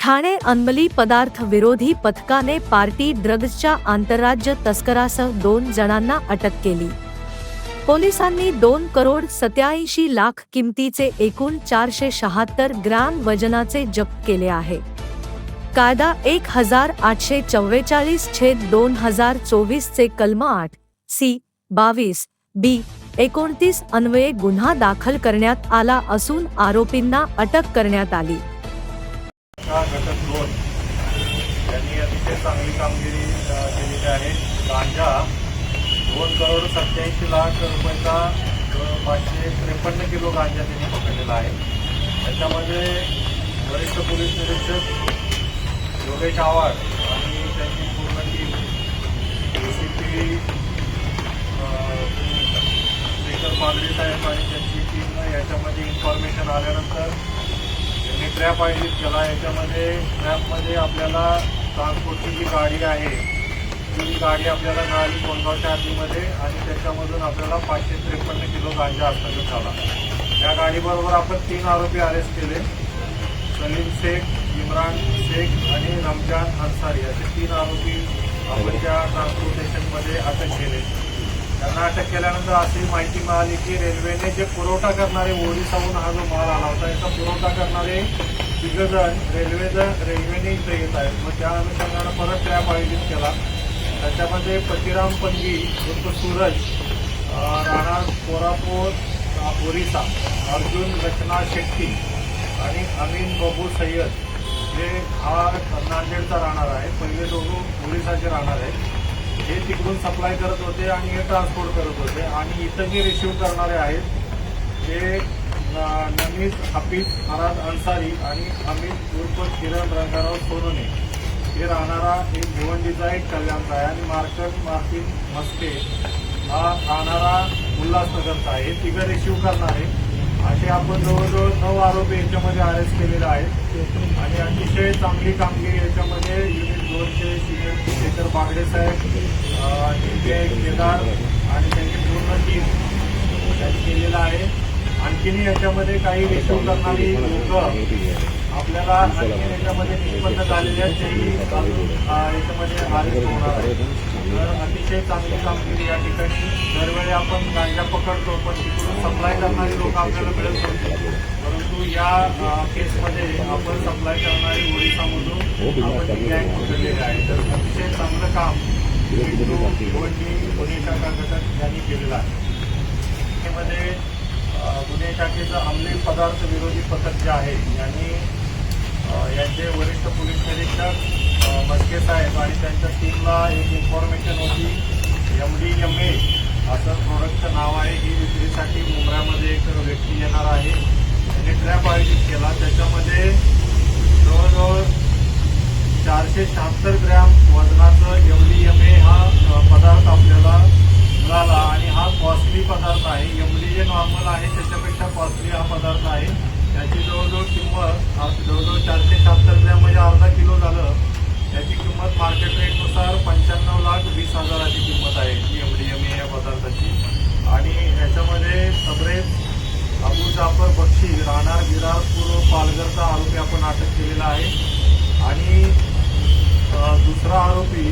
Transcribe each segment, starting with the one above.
ठाणे अंमली पदार्थ विरोधी पथकाने पार्टी ड्रग्जच्या आंतरराज्य तस्करासह दोन जणांना अटक केली. पोलिसांनी दोन करोड सत्याऐंशी लाख किमतीचे एकूण चारशे शहात्तर ग्रॅम वजनाचे जप्त केले आहे. कायदा एक हजार आठशे चव्वेचाळीस छेद दोन हजार चोवीस चे कलम आठ सी बावीस बी एकोणतीस अन्वये गुन्हा दाखल करण्यात आला असून आरोपींना अटक करण्यात आली. अतिशय चांगली कामगिरी केलेली आहे. गांजा दोन करोड सत्याऐंशी लाख रुपयाचा पाचशे त्रेपन्न किलो गांजा त्यांनी पकडलेला आहे. त्याच्यामध्ये वरिष्ठ पोलीस निरीक्षक योगेश आव्हाड आणि त्यांची पूर्ण team A C P Shekhar साहेब आणि त्यांची टीम याच्यामध्ये इन्फॉर्मेशन आल्यानंतर त्यांनी ट्रॅप आयोजित केला. याच्यामध्ये ट्रॅपमध्ये आपल्याला ट्रान्सपोर्टची जी गाडी आहे ती गाडी आपल्याला मिळाली कोंडगावच्या आधीमध्ये आणि त्याच्यामधून आपल्याला पाचशे त्रेपन्न किलो गांजा हस्तगत झाला. या गाडीबरोबर आपण तीन आरोपी अरेस्ट केले. सलीम शेख इम्रान शेख आणि रमजान अन्सारी असे तीन आरोपी आपण त्या ट्रान्सपोर्टेशनमध्ये अटक केले. त्यांना अटक केल्यानंतर अशी माहिती मिळाली की रेल्वेने जे पुरवठा करणारे ओरिसाहून हा जो माल आला होता याचा पुरवठा करणारे तिघजण रेल्वेचं रेल्वेने इथं येत आहेत. मग त्या अनुषंगानं परत ट्रॅप आयोजित केला. त्याच्यामध्ये पतिराम पंगी उर्फ सूरज राणा कोरापूर ओरिसा अर्जुन रचना शेट्टी आणि अमीन बाबू सय्यद हे हा नांदेडचा राहणार आहे पहिले दोघं ओरिसाचे राहणार आहेत. हे तिकडून सप्लाय करत होते आणि हे ट्रान्सपोर्ट करत होते. आणि इथं जे रिसिव्ह करणारे आहेत ते नमीज हफीज फराद अन्सारी आणि अमित उर्फ किरण रंगाराव सोनोने. हे राहणारा एक भिवंडीचा एक कल्याणचा आहे आणि मार्कट मार्टिन मस्के हा राहणारा उल्हासनगरचा आहे. हे तिघं रिसिव्ह करणारे असे आपण जवळजवळ नऊ आरोपी याच्यामध्ये अरेस्ट केलेले आहेत. आणि अतिशय चांगली कामगिरी याच्यामध्ये युनिट दोनचे सिनियर शेखर बागडे साहेब अं, केदार आणि त्यांची पूर्ण टीम त्यांनी केलेलं आहे. आणखीनही याच्यामध्ये काही रिसिव्ह करणारी लोक आपल्याला आणखी याच्यामध्ये निष्पन्न झालेले आहेत तेही याच्यामध्ये अरेस्ट होणार आहे तर अतिशय चांगली कामगिरी या ठिकाणी दरवेळी आपण गांजा पकडतो पण तिकडून सप्लाय करणारी लोक आपल्याला मिळत नव्हती परंतु या केसमध्ये आपण सप्लाय करणारी ओरिसामधून आपण ती गँग पकडलेली आहे तर अतिशय चांगलं काम विष्णू गोंडी शाखा घटक यांनी केलेलं आहे. त्यामध्ये अ, गुन्हे शाखेचं अंमली पदार्थ विरोधी पथक जे आहे यांनी यांचे वरिष्ठ पोलीस निरीक्षक मस्के साहेब आणि त्यांच्या टीमला एक इन्फॉर्मेशन होती एम डी एम ए असं प्रोडक्टचं नाव आहे. ही विक्रीसाठी मुंबऱ्यामध्ये एक व्यक्ती येणार आहे. त्यांनी ट्रॅप आयोजित केला. त्याच्यामध्ये जवळजवळ चारशे शहात्तर ग्रॅम वजनाचं एम डी एम ए हा पदार्थ आपल्याला मिळाला आणि हा कॉस्टली पदार्थ आहे एम डी जे नॉर्मल आहे त्याच्यापेक्षा कॉस्टली हा पदार्थ आहे त्याची जवळजवळ किंमत आ, जवळजवळ चारशे शहात्तर ग्रॅम म्हणजे अर्धा किलो झालं. त्याची किंमत मार्केट रेटनुसार पंच्याण्णव लाख वीस हजाराची किंमत आहे एम डी एम ए या पदार्थाची. आणि ह्याच्यामध्ये सबरेज अबू जाफर बक्षी राहणार गिरार पूर्व पालघरचा आरोपी आपण अटक केलेला आहे. आणि दुसरा आरोपी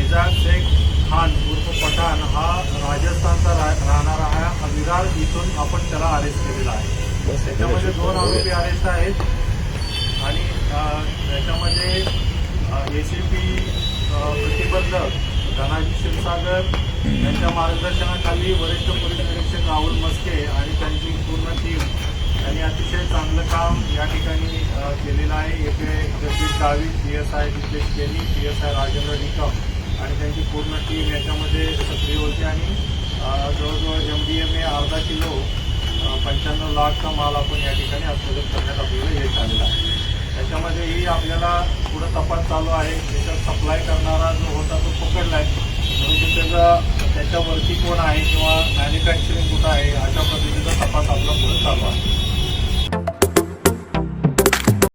एजाज शेख खान उर्फ पठाण हा राजस्थानचा राहणारा हा विरार इथून आपण त्याला अरेस्ट केलेला आहे. त्याच्यामध्ये दोन आरोपी अरेस्ट आहेत. आणि त्याच्यामध्ये ए सी पी प्रतिबंधक धनाजी क्षीरसागर यांच्या मार्गदर्शनाखाली वरिष्ठ पोलीस निरीक्षक राहुल मस्के आणि त्यांची पूर्ण टीम यांनी अतिशय चांगलं काम या ठिकाणी केलेलं आहे. येथे जगदीश डावी P S I Nitesh Keni P S I Rajendra Nikam आणि त्यांची पूर्ण टीम याच्यामध्ये सक्रिय होती. आणि जवळजवळ एम डी एम ए अर्धा किलो पंच्याण्णव लाखचा माल आपण या ठिकाणी हस्तगत करण्यात आपल्याला येत आलेला आहे. त्याच्यामध्येही आपल्याला पुढं तपास चालू आहे. त्याच्यात सप्लाय करणारा जो होता तो पकडला आहे. परंतु त्याचा त्याच्यावरती कोण आहे किंवा मॅन्युफॅक्चरिंग कुठं आहे अशा पद्धतीचा तपास आपला पुढे चालू आहे.